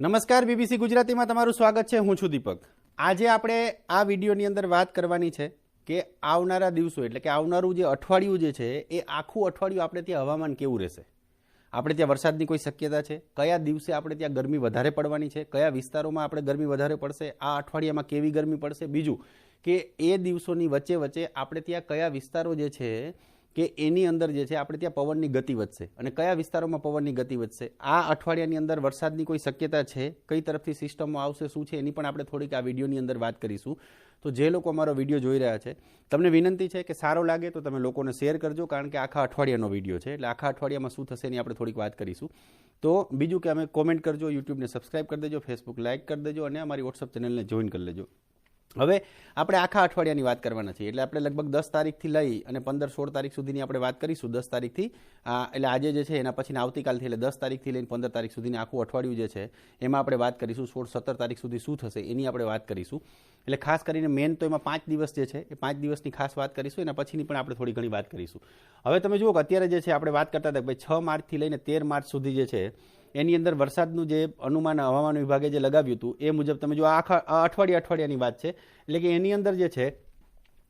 નમસ્કાર બીબીસી ગુજરાતીમાં તમારું સ્વાગત છે. હું છું દીપક. આજે આપણે આ વિડીયોની અંદર વાત કરવાની છે કે આવનારા દિવસો, એટલે કે આવનારું જે અઠવાડિયું જે છે, એ આખું અઠવાડિયું આપણે ત્યાં હવામાન કેવું રહેશે? આપણે ત્યાં વરસાદની કોઈ શક્યતા છે? કયા દિવસે આપણે ત્યાં ગરમી વધારે પડવાની છે? કયા વિસ્તારોમાં આપણે ગરમી વધારે પડશે? આ અઠવાડિયામાં કેવી ગરમી પડશે? બીજું કે એ દિવસોની વચ્ચે વચ્ચે આપણે ત્યાં કયા વિસ્તારો જે છે કે એની અંદર જે છે, આપણે ત્યાં પવનની ગતિ વધશે. અને કયા વિસ્તારોમાં પવનની ગતિ વધશે? આ અઠવાડિયાની અંદર વરસાદની કોઈ શક્યતા છે? કઈ તરફથી સિસ્ટમો આવશે? શું છે? એની પણ આપણે થોડીક આ વિડીયોની અંદર વાત કરીશું. તો જે લોકો અમારો વીડિયો જોઈ રહ્યા છે, તમને વિનંતી છે કે સારો લાગે તો તમે લોકોને શેર કરજો, કારણ કે આખા અઠવાડિયાનો વીડિયો છે. એટલે આખા અઠવાડિયામાં શું થશે એની આપણે થોડીક વાત કરીશું. તો બીજું કે અમે કોમેન્ટ કરજો, યુટ્યુબને સબસ્ક્રાઇબ કરી દેજો, ફેસબુક લાઇક કરી દેજો, અને અમારી વોટ્સઅપ ચેનલને જોઈન કરી લેજો. હવે આપણે આખા અઠવાડિયાની વાત કરવાના છીએ. એટલે આપણે લગભગ દસ તારીખથી લઈ અને પંદર સોળ તારીખ સુધીની આપણે વાત કરીશું. દસ તારીખથી એટલે આજે જે છે એના પછી આવતીકાલથી, એટલે દસ તારીખથી લઈને પંદર તારીખ સુધીની આખું અઠવાડિયું જે છે, એમાં આપણે વાત કરીશું સોળ સત્તર તારીખ સુધી શું થશે એની આપણે વાત કરીશું. એટલે ખાસ કરીને મેન તો એમાં પાંચ દિવસ જે છે, એ પાંચ દિવસની ખાસ વાત કરીશું. એના પછીની પણ આપણે થોડી ઘણી વાત કરીશું. હવે તમે જુઓ કે અત્યારે જે છે, આપણે વાત કરતા હતા ભાઈ છ માર્ચથી લઈને તેર માર્ચ સુધી જે છે એની અંદર વરસાદનું જે અનુમાન હવામાન વિભાગે જે લગાવ્યું હતું, એ મુજબ તમે જો આખા અઠવાડિયા અઠવાડિયાની વાત છે. એટલે કે એની અંદર જે છે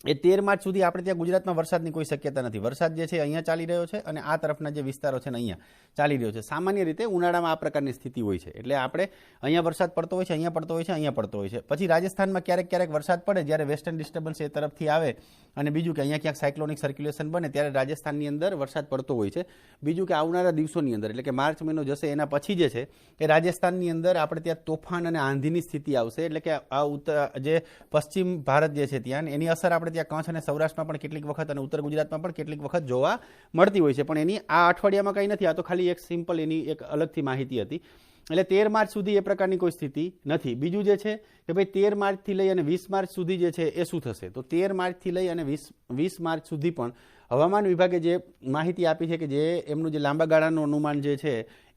એ તેર માર્ચ સુધી આપણે ત્યાં ગુજરાતમાં વરસાદની કોઈ શક્યતા નથી. વરસાદ જે છે અહીંયા ચાલી રહ્યો છે અને આ તરફના જે વિસ્તારો છે અહીંયા ચાલી રહ્યો છે. સામાન્ય રીતે ઉનાળામાં આ પ્રકારની સ્થિતિ હોય છે. એટલે આપણે અહીંયા વરસાદ પડતો હોય છે, અહીંયા પડતો હોય છે, અહીંયા પડતો હોય છે. પછી રાજસ્થાનમાં ક્યારેક ક્યારેક વરસાદ પડે જ્યારે વેસ્ટર્ન ડિસ્ટર્બન્સ એ તરફથી આવે અને બીજું કે અહીંયા ક્યાંક સાયક્લોનિક સર્ક્યુલેશન બને ત્યારે રાજસ્થાનની અંદર વરસાદ પડતો હોય છે. બીજું કે આવનારા દિવસોની અંદર, એટલે કે માર્ચ મહિનો જશે, એના પછી જે છે એ રાજસ્થાનની અંદર આપણે ત્યાં તોફાન અને આંધીની સ્થિતિ આવશે. એટલે કે આ ઉત્તર જે પશ્ચિમ ભારત જે છે ત્યાં, એની અસર આપણે ત્યાં કચ્છ અને સૌરાષ્ટ્રમાં પણ કેટલીક વખત અને ઉત્તર ગુજરાતમાં પણ કેટલીક વખત જોવા મળતી હોય છે. પણ એની આ અઠવાડિયામાં કંઈ નથી. આ તો ખાલી એક સિમ્પલ એની એક અલગથી માહિતી હતી. એટલે તેર માર્ચ સુધી એ પ્રકારની કોઈ સ્થિતિ નથી. બીજું જે છે કે ભાઈ તેર માર્ચથી લઈ અને વીસ માર્ચ સુધી જે છે એ શું થશે? તો તેર માર્ચથી લઈ અને વીસ વીસ માર્ચ સુધી પણ હવામાન વિભાગે જે માહિતી આપી છે કે જે એમનું જે લાંબા ગાળાનું અનુમાન જે છે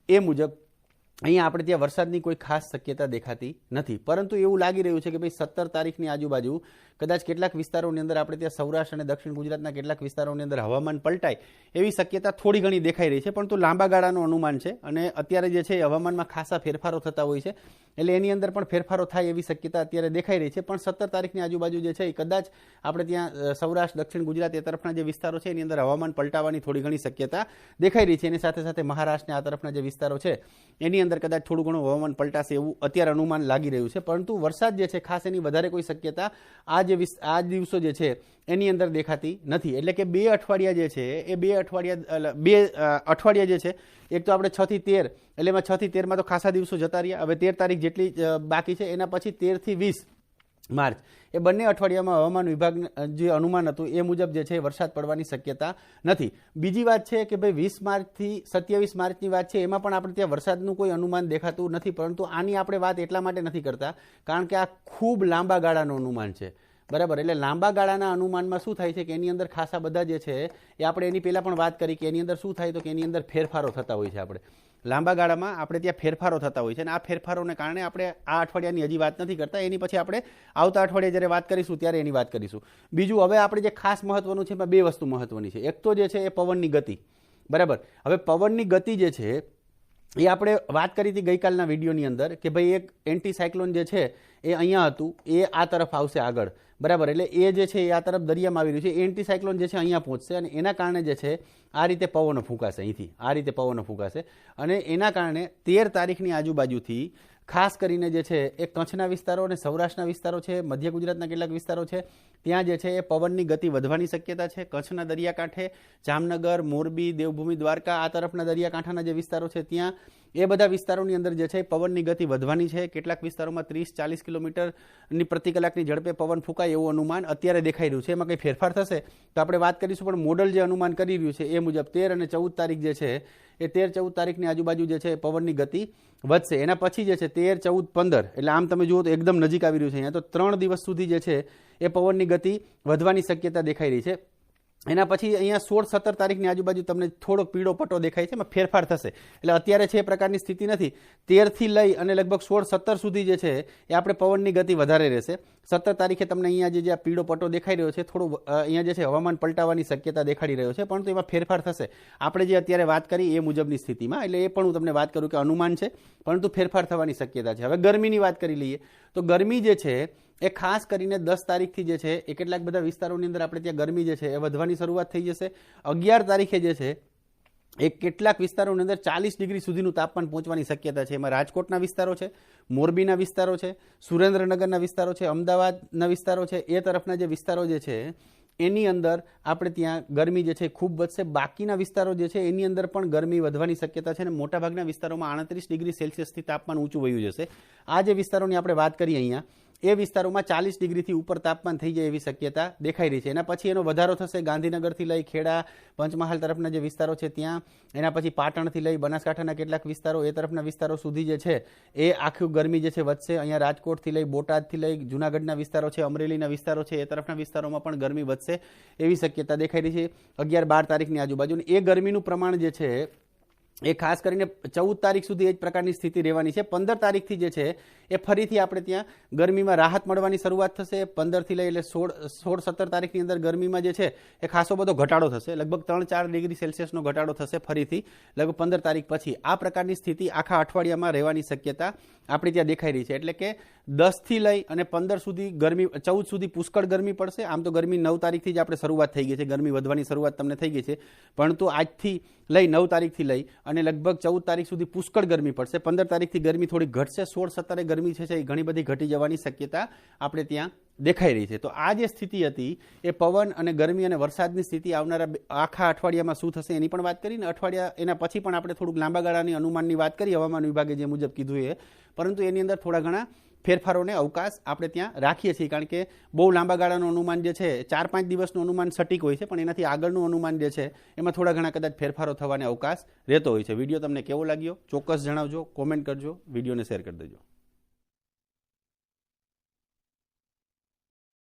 એ મુજબ અહીંયા આપણે ત્યાં વરસાદની કોઈ ખાસ શક્યતા દેખાતી નથી. પરંતુ એવું લાગી રહ્યું છે કે ભાઈ સત્તર તારીખની આજુબાજુ કદાચ કેટલાક વિસ્તારોની અંદર આપણે ત્યાં સૌરાષ્ટ્ર અને દક્ષિણ ગુજરાતના કેટલાક વિસ્તારોની અંદર હવામાન પલટાય એવી શક્યતા થોડી ઘણી દેખાઈ રહી છે. પરંતુ લાંબા ગાળાનું અનુમાન છે અને અત્યારે જે છે હવામાનમાં ખાસા ફેરફારો થતા હોય છે. એટલે એની અંદર પણ ફેરફારો થાય એવી શક્યતા અત્યારે દેખાઈ રહી છે. પણ સત્તર તારીખની આજુબાજુ જે છે એ કદાચ આપણે ત્યાં સૌરાષ્ટ્ર, દક્ષિણ ગુજરાત એ તરફના જે વિસ્તારો છે એની અંદર હવામાન પલટાવાની થોડી ઘણી શક્યતા દેખાઈ રહી છે. એની સાથે સાથે મહારાષ્ટ્રને આ તરફના જે વિસ્તારો છે એની અંદર કદાચ થોડું ઘણું હવામાન પલટાશે એવું અત્યારે અનુમાન લાગી રહ્યું છે. પરંતુ વરસાદ જે છે ખાસ એની વધારે કોઈ શક્યતા આ જે આ દિવસો જે છે એની અંદર દેખાતી નથી. એટલે કે બે અઠવાડિયા જે છે, એ બે અઠવાડિયા બે અઠવાડિયા જે છે, એક તો આપણે છ થી તેર, એટલે એમાં છ થી તેરમાં તો ખાસા દિવસો જતા રહ્યા. હવે તેર તારીખ જેટલી બાકી છે, એના પછી તેરથી વીસ માર્ચ. એ બંને અઠવાડિયામાં હવામાન વિભાગ જે અનુમાન હતું, એ મુજબ જે છે વરસાદ પડવાની શક્યતા નથી. બીજી વાત છે કે ભાઈ વીસ માર્ચથી સત્યાવીસ માર્ચની વાત છે, એમાં પણ આપણે ત્યાં વરસાદનું કોઈ અનુમાન દેખાતું નથી, પરંતુ આની આપણે વાત એટલા માટે નથી કરતા, કારણ કે આ ખૂબ લાંબા ગાળાનું અનુમાન છે. બરાબર. એટલે લાંબા ગાળાના અનુમાનમાં શું થાય છે કે એની અંદર ખાસા બધા જે છે, એ આપણે એની પહેલાં પણ વાત કરી કે એની અંદર શું થાય તો કે એની અંદર ફેરફારો થતા હોય છે આપણે. લાંબા ગાળામાં આપણે ત્યાં ફેરફારો થતા હોય છે અને આ ફેરફારોને કારણે આપણે આ અઠવાડિયાની હજી વાત નથી કરતા. એની પછી આપણે આવતા અઠવાડિયે જ્યારે વાત કરીશું ત્યારે એની વાત કરીશું. બીજું, હવે આપણે જે ખાસ મહત્વનું છે એમાં બે વસ્તુ મહત્વની છે. એક તો જે છે એ પવનની ગતિ. બરાબર. હવે પવનની ગતિ જે છે એ આપણે વાત કરી હતી ગઈકાલના વિડીયોની અંદર કે ભાઈ એક એન્ટી સાયક્લોન જે છે એ અહીંયા હતું, એ આ તરફ આવશે આગળ. બરાબર? એટલે એ જે છે એ આ તરફ દરિયામાં આવી રહ્યું છે. એન્ટીસાયક્લોન જે છે અહીંયા પહોંચશે અને એના કારણે જે છે આ રીતે પવનો ફૂંકાશે અહીંથી. આ રીતે પવનો ફૂંકાશે અને એના કારણે તેર તારીખની આજુબાજુથી ખાસ કરીને જે છે, એ કચ્છના વિસ્તારો અને સૌરાષ્ટ્રના વિસ્તારો છે, મધ્ય ગુજરાતના કેટલાક વિસ્તારો છે, ત્યાં જે છે, એ પવનની ગતિ વધવાની શક્યતા છે. કચ્છના દરિયાકાંઠે જામનગર, મોરબી, દેવભૂમિ, દ્વારકા આ તરફના દરિયાકાંઠાના જે વિસ્તારો છે, ત્યાં એ બધા વિસ્તારોની અંદર જે છે પવનની ગતિ વધવાની છે. કેટલાક વિસ્તારોમાં ત્રીસ, ચાલીસ કિલોમીટરની પ્રતિ કલાકની ઝડપે પવન ફૂંકાય એવું અનુમાન અત્યારે દેખાઈ રહ્યું છે. એમાં કંઈ ફેરફાર થશે? તો આપણે વાત કરીશું, પણ મોડલ જે અનુમાન કરી રહ્યું છે, એ મુજબ તેર અને ચૌદ તારીખ જે છે એ તેર ચૌદ તારીખની આજુબાજુ જે છે પવનની ગતિ વધશે. એના પછી જે છે તેર ચૌદ પંદર, એટલે આમ તમે જુઓ તો એકદમ નજીક આવી રહ્યું છે. અહીંયા તો ત્રણ દિવસ સુધી જે છે એ પવનની ગતિ વધવાની શક્યતા દેખાઈ રહી છે. એના પછી અહીંયા સોળ, સત્તર તારીખની આજુબાજુ તમને થોડો પીળો પટ્ટો દેખાય છે, એમાં ફેરફાર થશે. એટલે અત્યારે છે એ પ્રકારની સ્થિતિ નથી. તેરથી લઈ અને લગભગ સોળ, સત્તર સુધી જે છે એ આપણે પવનની ગતિ વધારે રહેશે. સત્તર તારીખે તમને અહીંયા જે આ પીળો પટ્ટો દેખાઈ રહ્યો છે, થોડું અહીંયા જે છે હવામાન પલટાવાની શક્યતા દેખાડી રહ્યો છે, પરંતુ એમાં ફેરફાર થશે. આપણે જે અત્યારે વાત કરી એ મુજબની સ્થિતિમાં, એટલે એ પણ હું તમને વાત કરું કે અનુમાન છે, પરંતુ ફેરફાર થવાની શક્યતા છે. હવે ગરમીની વાત કરી લઈએ, તો ગરમી જે છે એ ખાસ કરીને દસ તારીખથી જે છે, એ કેટલાક બધા વિસ્તારોની અંદર આપણે ત્યાં ગરમી જે છે, એ વધવાની શરૂઆત થઈ જશે. અગિયાર તારીખે જે છે, એ કેટલાક વિસ્તારોની અંદર ચાલીસ ડિગ્રી સુધીનું તાપમાન પહોંચવાની શક્યતા છે. એમાં રાજકોટના વિસ્તારો છે, મોરબીના વિસ્તારો છે, સુરેન્દ્રનગરના વિસ્તારો છે, અમદાવાદના વિસ્તારો છે. એ તરફના જે વિસ્તારો જે છે, એની અંદર આપણે ત્યાં ગરમી જે છે ખૂબ વધશે. બાકીના વિસ્તારો જે છે, એની અંદર પણ ગરમી વધવાની શક્યતા છે અને મોટાભાગના વિસ્તારોમાં આડત્રીસ ડિગ્રી સેલ્સિયસથી તાપમાન ઊંચું વયું જશે. આ જે વિસ્તારોની આપણે વાત કરીએ અહીંયા એ વિસ્તારોમાં ચાલીસ ડિગ્રીથી ઉપર તાપમાન થઈ જાય એવી શક્યતા દેખાઈ રહી છે. એના પછી એનો વધારો થશે ગાંધીનગરથી લઈ ખેડા, પંચમહાલ તરફના જે વિસ્તારો છે ત્યાં. એના પછી પાટણથી લઈ બનાસકાંઠાના કેટલાક વિસ્તારો, એ તરફના વિસ્તારો સુધી જે છે, એ આખું ગરમી જે છે વધશે. અહીંયા રાજકોટથી લઈ બોટાદથી લઈ જુનાગઢના વિસ્તારો છે, અમરેલીના વિસ્તારો છે, એ તરફના વિસ્તારોમાં પણ ગરમી વધશે એવી શક્યતા દેખાઈ રહી છે અગિયાર બાર તારીખની આજુબાજુ એ ગરમીનું પ્રમાણ જે છે એ ખાસ કરીને ચૌદ તારીખ સુધી એ જ પ્રકારની સ્થિતિ રહેવાની છે. પંદર તારીખથી જે છે, એ ફરીથી આપણે ત્યાં ગરમીમાં રાહત મળવાની શરૂઆત થશે. પંદરથી લઈ એટલે સોળ સોળ, સત્તર તારીખની અંદર ગરમીમાં જે છે, એ ખાસો બધો ઘટાડો થશે. લગભગ ત્રણ, ચાર ડિગ્રી સેલ્સિયસનો ઘટાડો થશે ફરીથી. લગભગ પંદર તારીખ પછી આ પ્રકારની સ્થિતિ આખા અઠવાડિયામાં રહેવાની શક્યતા આપણે ત્યાં દેખાઈ રહી છે. એટલે કે દસથી લઈ અને પંદર સુધી ગરમી, ચૌદ સુધી પુષ્કળ ગરમી પડશે. આમ તો ગરમી નવ તારીખથી જ આપણે શરૂઆત થઈ ગઈ છે. ગરમી વધવાની શરૂઆત તમને થઈ ગઈ છે. પરંતુ આજથી લઈ નવ તારીખથી લઈ અને લગભગ ચૌદ તારીખ સુધી પુષ્કળ ગરમી પડશે. પંદર તારીખથી ગરમી થોડી ઘટશે. સોળ સત્તરે ગરમી છે એ ઘણી બધી ઘટી જવાની શક્યતા આપણે ત્યાં દેખાઈ રહી છે. તો આ જે સ્થિતિ હતી, એ પવન અને ગરમી અને વરસાદની સ્થિતિ આવનારા આખા અઠવાડિયામાં શું થશે એની પણ વાત કરીને અઠવાડિયા એના પછી પણ આપણે થોડુંક લાંબા ગાળાની અનુમાનની વાત કરી હવામાન વિભાગે જે મુજબ કીધું એ. પરંતુ એની અંદર થોડા ઘણા ફેરફારોને અવકાશ આપણે ત્યાં રાખીએ છીએ, કારણ કે બહુ લાંબા ગાળાનું અનુમાન જે છે, ચાર પાંચ દિવસનું અનુમાન સટીક હોય છે, પણ એનાથી આગળનું અનુમાન જે છે, એમાં થોડા ઘણા કદાચ ફેરફારો થવાને અવકાશ રહેતો હોય છે. વીડિયો તમને કેવો લાગ્યો? ચોક્કસ જણાવજો, કોમેન્ટ કરજો, વિડીયોને શેર કરી દેજો.